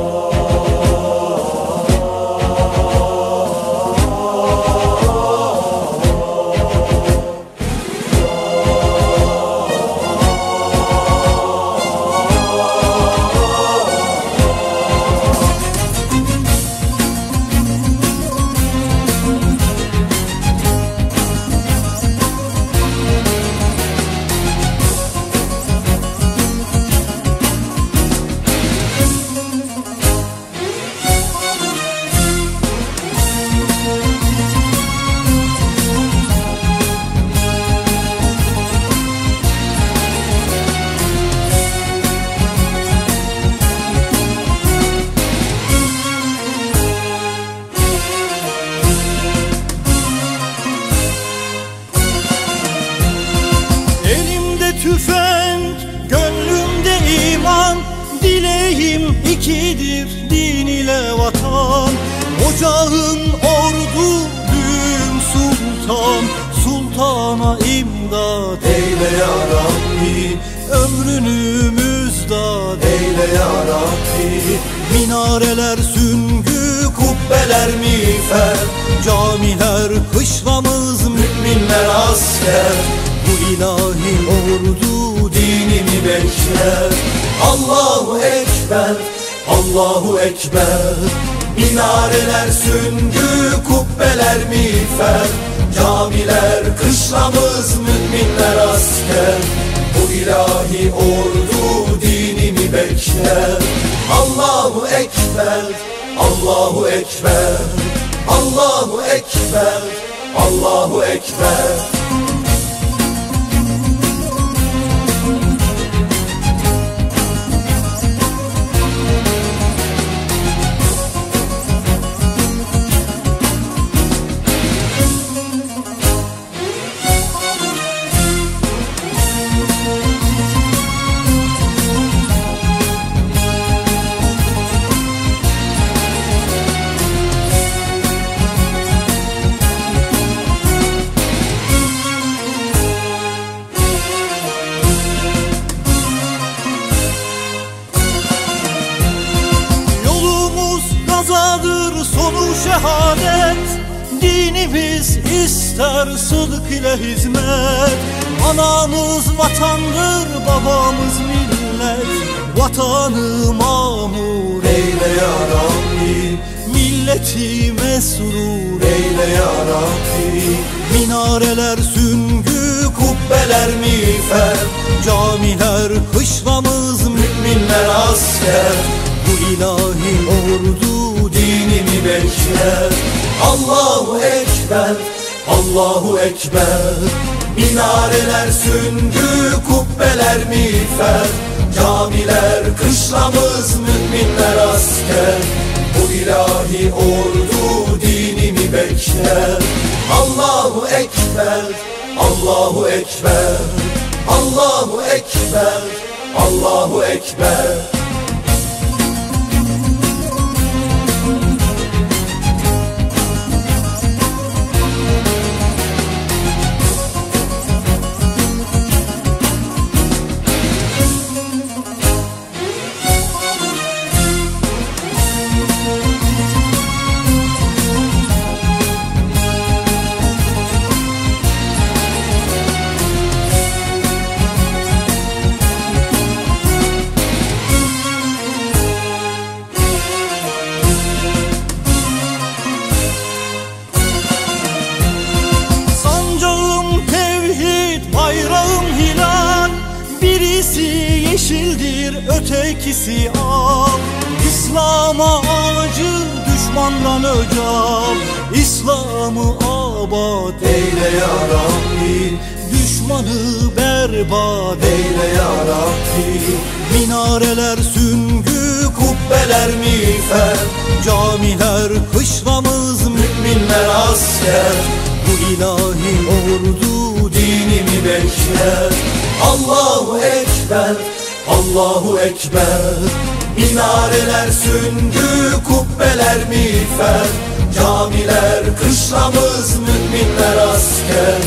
Lord. Tüfek, gönlümde iman Dileğim ikidir, din ile vatan. Ocağın ordu, büyüm sultan Sultana imdad Eyle ya Rabbi. Ömrünü müzdat Eyle ya Rabbi. Minareler süngü, kubbeler miğfer. Camiler kışlamız Müminler asker Bu ilahi ordu Dinimi bekler. Allahu Ekber Allahu Ekber. Minareler süngü Kubbeler miğfer. Camiler kışlamız Müminler asker. Bu ilahi ordu Dinimi bekler. Allahu Ekber Allahu Ekber. Allahu Ekber Allahu Ekber şehadet. Dinimiz ister sıdk ile hizmet. Anamız vatandır babamız millet. Vatanı mamur Eyle ya Rabbi. Milleti mesrur Eyle ya Rabbi. Minareler süngü kubbeler miğfer. Camiler kışlamız Müminler asker. Bu ilahi ordu dinimi bekler Allahu Ekber Allahu Ekber. Minareler süngü kubbeler miğfer. Camiler kışlamız müminler asker. Bu ilahi ordu dinimi bekler Allahu Ekber Allahu Ekber. Allahu Ekber Allahu Ekber ötekisi al. İslam'a acı, düşmandan öcal. İslam'ı abad Eyle ya Rabbi. Düşmanı berbat Eyle ya Rabbi. Minareler süngü, kubbeler miğfer. Camiler kışlamız Müminler asker. Bu ilahi ordu dinimi bekler. Allahu Ekber Allahu Ekber. Minareler süngü kubbeler miğfer. Camiler kışlamız müminler asker.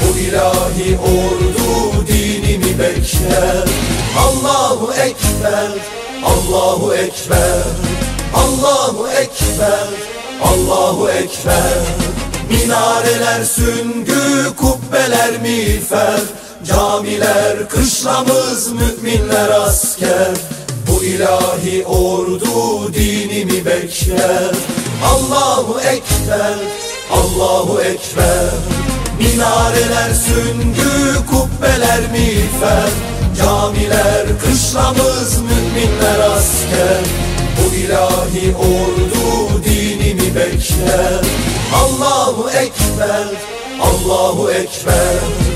Bu ilahi ordu dinimi bekler. Allahu Ekber Allahu Ekber. Allahu Ekber Allahu Ekber. Minareler süngü kubbeler miğfer Camiler kışlamız müminler asker. Bu ilahi ordu dinimi bekler. Allahu Ekber Allahu Ekber. Minareler süngü kubbeler miğfer. Camiler kışlamız müminler asker. Bu ilahi ordu dinimi bekler. Allahu Ekber Allahu Ekber